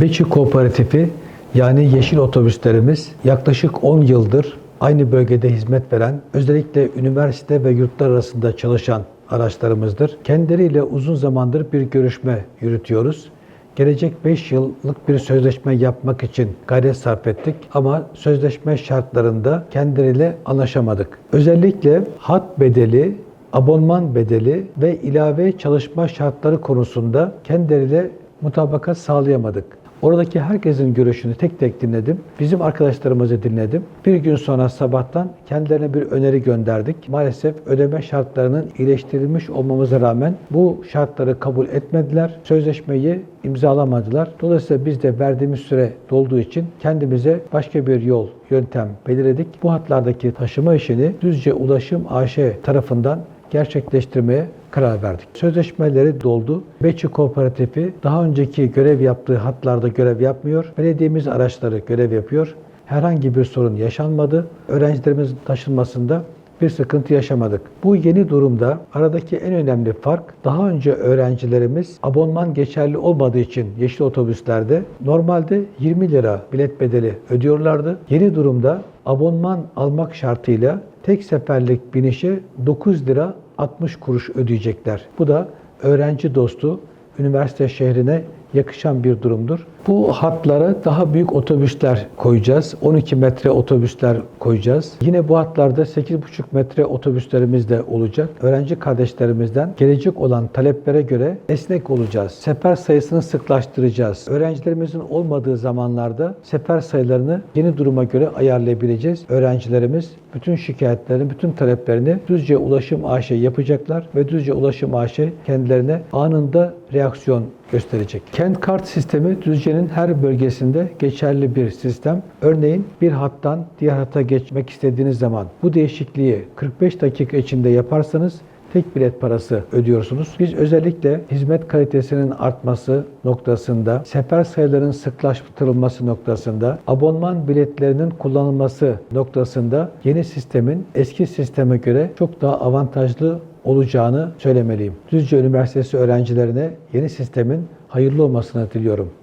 Beçi Kooperatifi yani yeşil otobüslerimiz yaklaşık 10 yıldır aynı bölgede hizmet veren, özellikle üniversite ve yurtlar arasında çalışan araçlarımızdır. Kendileriyle uzun zamandır bir görüşme yürütüyoruz. Gelecek 5 yıllık bir sözleşme yapmak için gayret sarf ettik ama sözleşme şartlarında kendileriyle anlaşamadık. Özellikle hat bedeli, abonman bedeli ve ilave çalışma şartları konusunda kendileriyle mutabakat sağlayamadık. Oradaki herkesin görüşünü tek tek dinledim. Bizim arkadaşlarımızı dinledim. Bir gün sonra sabahtan kendilerine bir öneri gönderdik. Maalesef ödeme şartlarının iyileştirilmiş olmamıza rağmen bu şartları kabul etmediler. Sözleşmeyi imzalamadılar. Dolayısıyla biz de verdiğimiz süre dolduğu için kendimize başka bir yol, yöntem belirledik. Bu hatlardaki taşıma işini Düzce Ulaşım AŞ tarafından gerçekleştirmeye karar verdik. Sözleşmeleri doldu. Beçi Kooperatifi daha önceki görev yaptığı hatlarda görev yapmıyor. Belediyemiz araçları görev yapıyor. Herhangi bir sorun yaşanmadı. Öğrencilerimizin taşınmasında bir sıkıntı yaşamadık. Bu yeni durumda aradaki en önemli fark daha önce öğrencilerimiz abonman geçerli olmadığı için yeşil otobüslerde normalde 20 lira bilet bedeli ödüyorlardı. Yeni durumda abonman almak şartıyla tek seferlik binişe 9 lira 60 kuruş ödeyecekler. Bu da öğrenci dostu, üniversite şehrine yakışan bir durumdur. Bu hatlara daha büyük otobüsler koyacağız. 12 metre otobüsler koyacağız. Yine bu hatlarda 8,5 metre otobüslerimiz de olacak. Öğrenci kardeşlerimizden gelecek olan taleplere göre esnek olacağız. Sefer sayısını sıklaştıracağız. Öğrencilerimizin olmadığı zamanlarda sefer sayılarını yeni duruma göre ayarlayabileceğiz. Öğrencilerimiz bütün şikayetlerini, bütün taleplerini Düzce Ulaşım AŞ yapacaklar ve Düzce Ulaşım AŞ kendilerine anında reaksiyon gösterecek. Kent kart sistemi Düzce'nin her bölgesinde geçerli bir sistem. Örneğin bir hattan diğer hatta geçmek istediğiniz zaman bu değişikliği 45 dakika içinde yaparsanız tek bilet parası ödüyorsunuz. Biz özellikle hizmet kalitesinin artması noktasında, sefer sayılarının sıklaştırılması noktasında, abonman biletlerinin kullanılması noktasında yeni sistemin eski sisteme göre çok daha avantajlı olacağını söylemeliyim. Düzce Üniversitesi öğrencilerine yeni sistemin hayırlı olmasını diliyorum.